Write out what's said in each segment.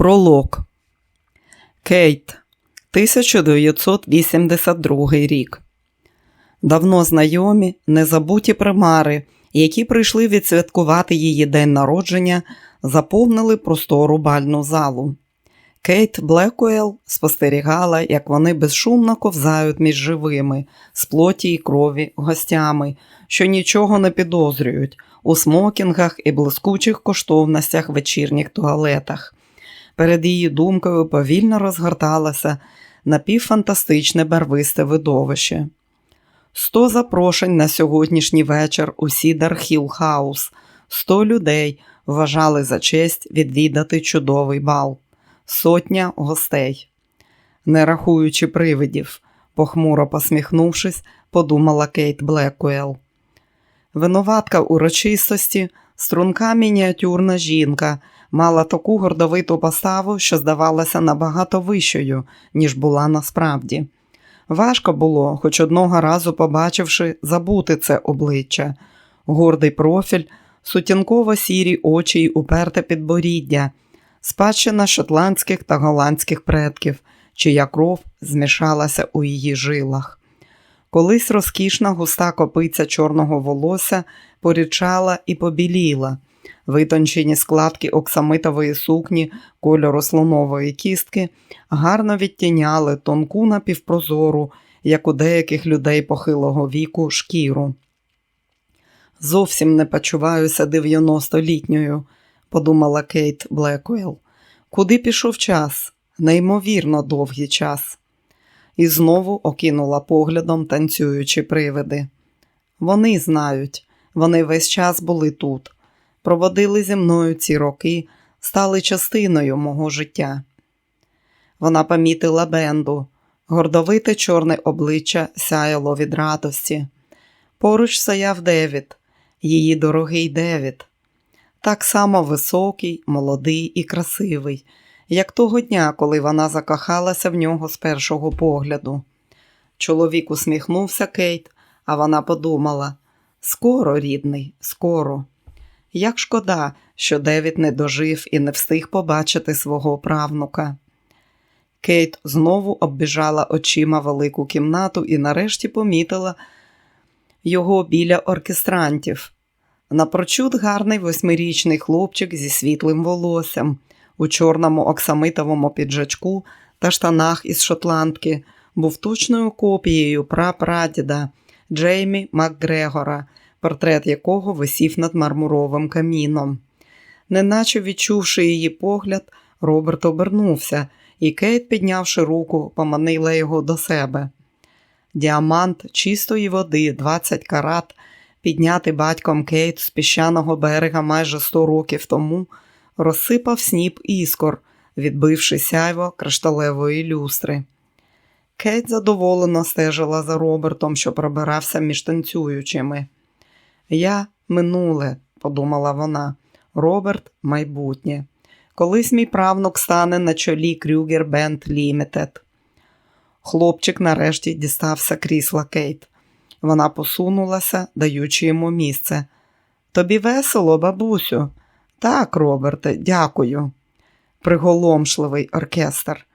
Пролог Кейт, 1982 рік. Давно знайомі, незабуті примари, які прийшли відсвяткувати її день народження, заповнили простору бальну залу. Кейт Блекуел спостерігала, як вони безшумно ковзають між живими, з плоті й крові, гостями, що нічого не підозрюють, у смокінгах і блискучих коштовностях вечірніх туалетах. Перед її думкою повільно розгорталося напівфантастичне барвисте видовище. Сто запрошень на сьогоднішній вечір у Сідар Хіл Хаус. Сто людей вважали за честь відвідати чудовий бал. Сотня гостей. Не рахуючи привидів, похмуро посміхнувшись, подумала Кейт Блекуел. Винуватка урочистості, струнка мініатюрна жінка, мала таку гордовиту поставу, що здавалася набагато вищою, ніж була насправді. Важко було, хоч одного разу побачивши, забути це обличчя, гордий профіль, сутінково сірі очі й уперте підборіддя, спадщина шотландських та голландських предків, чия кров змішалася у її жилах. Колись розкішна густа копиця чорного волосся порічала і побіліла. Витончені складки оксамитової сукні кольору слонової кістки гарно відтіняли тонку напівпрозору, як у деяких людей похилого віку, шкіру. Зовсім не почуваюся 90-літньою, подумала Кейт Блекуел. Куди пішов час? Неймовірно довгий час. І знову окинула поглядом танцюючі привиди. Вони знають, вони весь час були тут проводили зі мною ці роки, стали частиною мого життя. Вона помітила Бенду, гордовите чорне обличчя сяяло від радості. Поруч стояв Девід, її дорогий Девід, так само високий, молодий і красивий, як того дня, коли вона закохалася в нього з першого погляду. Чоловік усміхнувся Кейт, а вона подумала скоро, рідний, скоро. Як шкода, що Девід не дожив і не встиг побачити свого правнука. Кейт знову оббіжала очима велику кімнату і нарешті помітила його біля оркестрантів. Напрочуд гарний восьмирічний хлопчик зі світлим волоссям, у чорному оксамитовому піджачку та штанах із шотландки, був точною копією прапрадіда Джеймі Макгрегора – портрет якого висів над мармуровим каміном. Неначе відчувши її погляд, Роберт обернувся, і Кейт, піднявши руку, поманила його до себе. Діамант чистої води, 20 карат, піднятий батьком Кейт з піщаного берега майже 100 років тому, розсипав сніп іскор, відбивши сяйво кришталевої люстри. Кейт задоволено стежила за Робертом, що пробирався між танцюючими. Я минуле, подумала вона, Роберт майбутнє. Колись мій правнук стане на чолі Крюгер Бенд Лімітед. Хлопчик нарешті дістався крісла Кейт. Вона посунулася, даючи йому місце. Тобі весело, бабусю? Так, Роберте, дякую. Приголомшливий оркестр.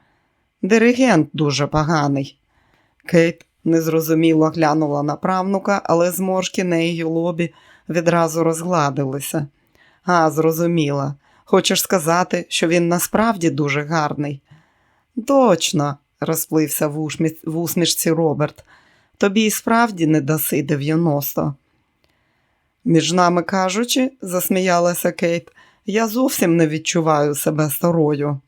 Диригент дуже поганий. Кейт незрозуміло глянула на правнука, але зморшки на її лобі відразу розгладилися. А, зрозуміла. Хочеш сказати, що він насправді дуже гарний? Точно, розплився в, ушмі... в усмішці Роберт. Тобі і справді не даси 90. Між нами кажучи, засміялася Кейт, я зовсім не відчуваю себе старою.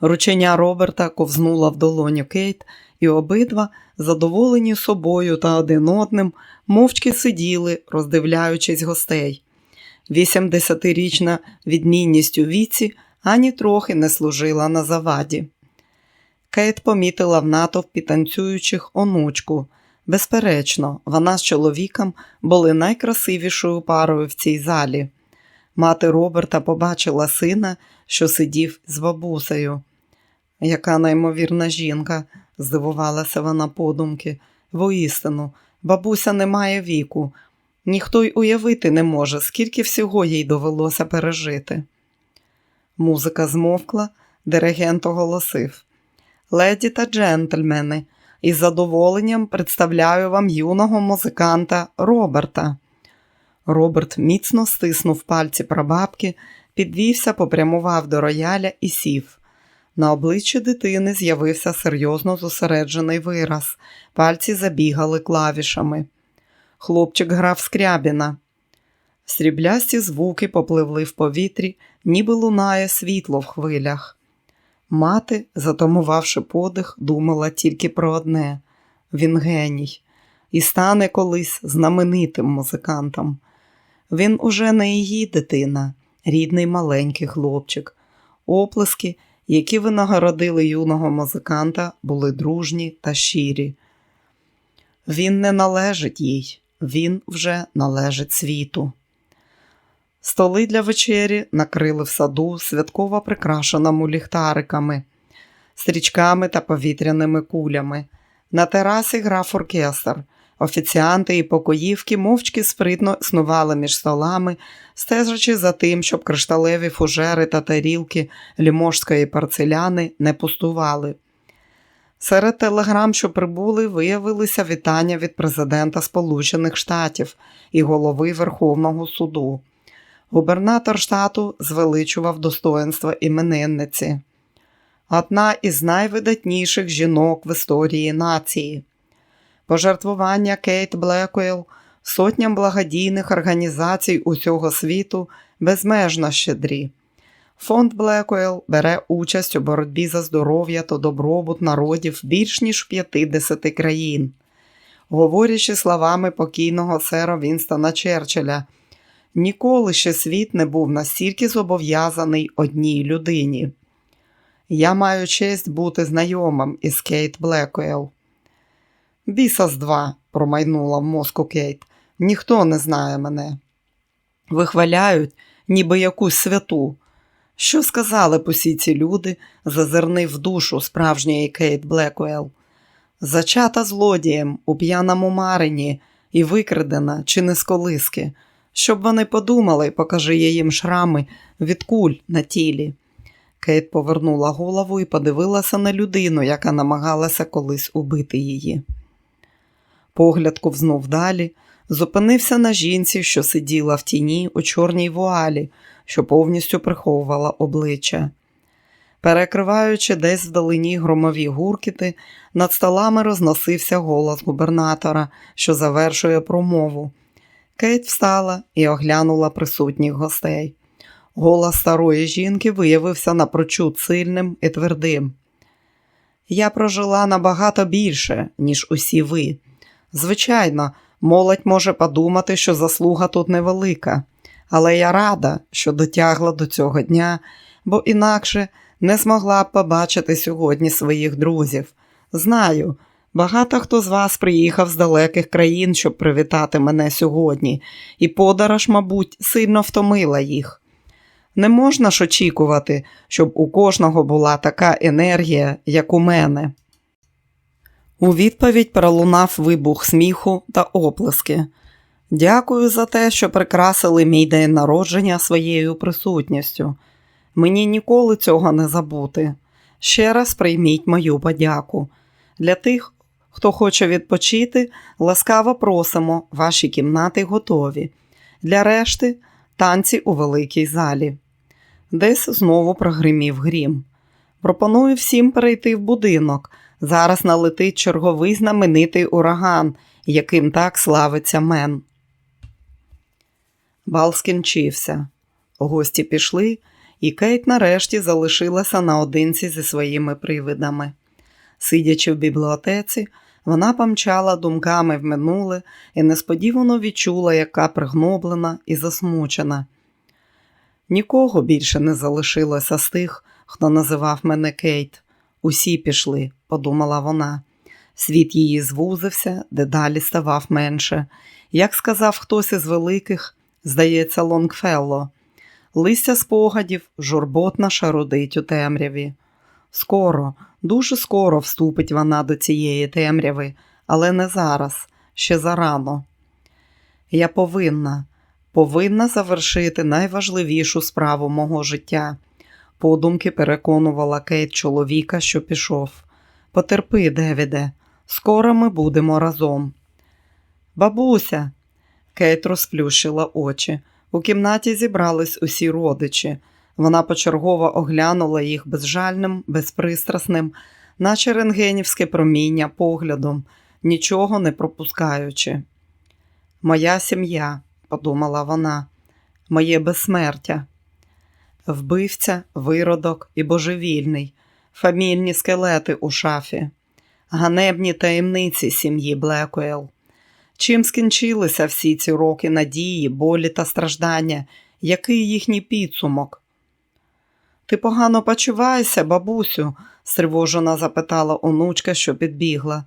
Ручення Роберта ковзнула в долоню Кейт, і обидва, задоволені собою та один одним, мовчки сиділи, роздивляючись гостей. Вісімдесятирічна відмінність у віці ані трохи не служила на заваді. Кейт помітила в натовпі танцюючих онучку. Безперечно, вона з чоловіком були найкрасивішою парою в цій залі. Мати Роберта побачила сина, що сидів з бабусею. Яка неймовірна жінка, здивувалася вона подумки. Воістину, бабуся не має віку. Ніхто й уявити не може, скільки всього їй довелося пережити. Музика змовкла, диригент оголосив. Леді та джентльмени, із задоволенням представляю вам юного музиканта Роберта. Роберт міцно стиснув пальці прабабки, підвівся, попрямував до рояля і сів. На обличчі дитини з'явився серйозно зосереджений вираз, пальці забігали клавішами. Хлопчик грав скрябіна. Сріблясті звуки попливли в повітрі, ніби лунає світло в хвилях. Мати, затамувавши подих, думала тільки про одне він геній, і стане колись знаменитим музикантом. Він уже не її дитина, рідний маленький хлопчик. Оплески, які винагородили юного музиканта, були дружні та щирі. Він не належить їй, він вже належить світу. Столи для вечері накрили в саду, святково прикрашеному ліхтариками, стрічками та повітряними кулями. На терасі грав оркестр. Офіціанти і покоївки мовчки спритно снували між столами, стежачи за тим, щоб кришталеві фужери та тарілки ліможської парцеляни не пустували. Серед телеграм, що прибули, виявилися вітання від президента Сполучених Штатів і голови Верховного суду. Губернатор штату звеличував достоинство іменинниці. Одна із найвидатніших жінок в історії нації. Пожертвування Кейт Блекуел сотням благодійних організацій усього світу безмежно щедрі. Фонд Блекуел бере участь у боротьбі за здоров'я та добробут народів більш ніж в 50 країн. Говорячи словами покійного сера Вінстона Черчилля, ніколи ще світ не був настільки зобов'язаний одній людині. Я маю честь бути знайомим із Кейт Блекуел. Біса з два, промайнула в мозку Кейт. Ніхто не знає мене. Вихваляють, ніби якусь святу. Що сказали б усі ці люди, зазирнив душу справжньої Кейт Блекуел. Зачата злодієм у п'яному марині і викрадена чи не з колиски, щоб вони подумали, покажи я їм шрами від куль на тілі. Кейт повернула голову і подивилася на людину, яка намагалася колись убити її. Погляд ковзнув далі, зупинився на жінці, що сиділа в тіні у чорній вуалі, що повністю приховувала обличчя. Перекриваючи десь вдалині громові гуркіти, над столами розносився голос губернатора, що завершує промову. Кейт встала і оглянула присутніх гостей. Голос старої жінки виявився напрочуд сильним і твердим. Я прожила набагато більше, ніж усі ви. Звичайно, молодь може подумати, що заслуга тут невелика, але я рада, що дотягла до цього дня, бо інакше не змогла б побачити сьогодні своїх друзів. Знаю, багато хто з вас приїхав з далеких країн, щоб привітати мене сьогодні, і подорож, мабуть, сильно втомила їх. Не можна ж очікувати, щоб у кожного була така енергія, як у мене. У відповідь пролунав вибух сміху та оплески. Дякую за те, що прикрасили мій день народження своєю присутністю. Мені ніколи цього не забути. Ще раз прийміть мою подяку. Для тих, хто хоче відпочити, ласкаво просимо, ваші кімнати готові. Для решти танці у великій залі. Десь знову прогримів грім. Пропоную всім перейти в будинок. Зараз налетить черговий знаменитий ураган, яким так славиться мен. Бал скінчився. Гості пішли, і Кейт нарешті залишилася наодинці зі своїми привидами. Сидячи в бібліотеці, вона помчала думками в минуле і несподівано відчула, яка пригноблена і засмучена. Нікого більше не залишилося з тих, хто називав мене Кейт. Усі пішли, подумала вона. Світ її звузився, дедалі ставав менше. Як сказав хтось із великих, здається, Лонгфелло, листя спогадів журботно шарудить у темряві. Скоро, дуже скоро вступить вона до цієї темряви, але не зараз, ще зарано. Я повинна, повинна завершити найважливішу справу мого життя Подумки переконувала Кейт чоловіка, що пішов. Потерпи, Девіде, скоро ми будемо разом. Бабуся. Кейт розплющила очі. У кімнаті зібрались усі родичі. Вона почергово оглянула їх безжальним, безпристрасним, наче рентгенівське проміння поглядом, нічого не пропускаючи. Моя сім'я, подумала вона, моє безсмертя. Вбивця, виродок і божевільний, фамільні скелети у шафі, ганебні таємниці сім'ї Блекуел. Чим скінчилися всі ці роки надії, болі та страждання? Який їхній підсумок? Ти погано почуваєшся, бабусю? стривожено запитала онучка, що підбігла.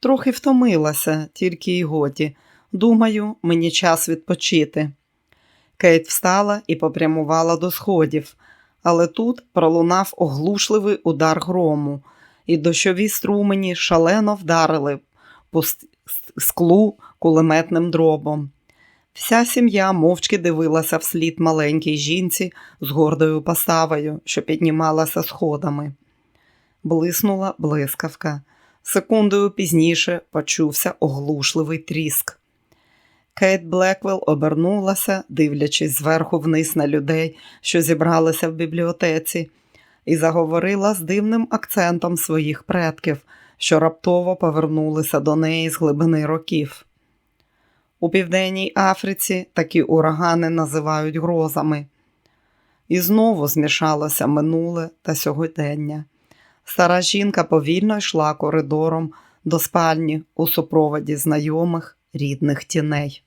Трохи втомилася, тільки й годі. Думаю, мені час відпочити. Кейт встала і попрямувала до сходів, але тут пролунав оглушливий удар грому, і дощові струмені шалено вдарили по склу кулеметним дробом. Вся сім'я мовчки дивилася вслід маленькій жінці з гордою поставою, що піднімалася сходами. Блиснула блискавка. Секундою пізніше почувся оглушливий тріск. Кейт Блеквелл обернулася, дивлячись зверху вниз на людей, що зібралися в бібліотеці, і заговорила з дивним акцентом своїх предків, що раптово повернулися до неї з глибини років. У Південній Африці такі урагани називають грозами. І знову змішалося минуле та сьогодення. Стара жінка повільно йшла коридором до спальні у супроводі знайомих рідних тіней.